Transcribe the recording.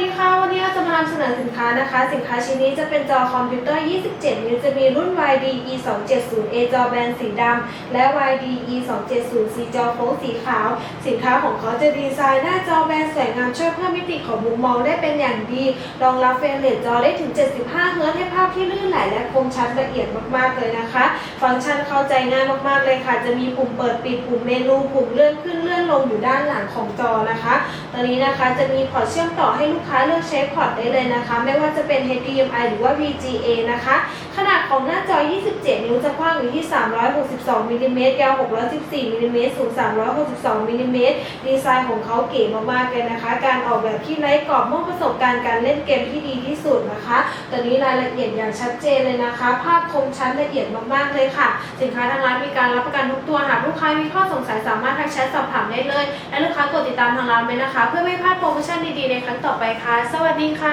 ดีค่ะ วันนี้เราจะมานำเสนอสินค้านะคะ สินค้าชิ้นนี้จะเป็นจอคอมพิวเตอร์ 27 นิ้ว จะมีรุ่น YDE 270A จอแบนสีดำและ YDE 270 C จอโค้งสีขาว สินค้าของเขาจะดีไซน์หน้าจอแบนสวยงามช่วยเพิ่มมิติของมุมมองได้เป็นอย่างดี รองรับเฟรมเรทจอได้ถึง 75 เฮิร์ตซ์ให้ภาพที่ลื่นหลายและคมชัดละเอียดมากๆเลยนะคะ ฟังก์ชันเข้าใจง่ายมากๆเลยค่ะ จะมีปุ่มเปิดปิดปุ่มเมนูปุ่มเลื่อนขึ้นเลื่อนลงอยู่ด้านหลังของจอนะคะตอนนี้นะคะจะมีพอร์ตเชื่อมต่อให้ลูกค้าเลือกใช้พอร์ตได้เลยนะคะ ไม่ว่าจะเป็น HDMI หรือว่า VGA นะคะ ขนาดของหน้าจอ 27 นิ้วจะกว้างอยู่ที่ 362มิลลิเมตรยาว 614มิลลิเมตรสูง 362มิลลิเมตรดีไซน์ของเขาเก๋มากๆเลยนะคะ การออกแบบที่ไร้กรอบมอบประสบการณ์การเล่นเกมที่ดีที่สุด นะคะตอนนี้รายละเอียดอย่างชัดเจนเลยนะคะ ภาพคมชัดละเอียดมากๆเลยค่ะ สินค้าทางร้านมีการรับประกันทุกตัวหากลูกค้ามีข้อสงสัยสามารถทักแชทสอบถามได้เลย และลูกค้ากดติดตามทางร้านไปนะคะ เพื่อไม่พลาดโปรโมชั่นดีๆในครั้งต่อไปค่ะ สวัสดีค่ะ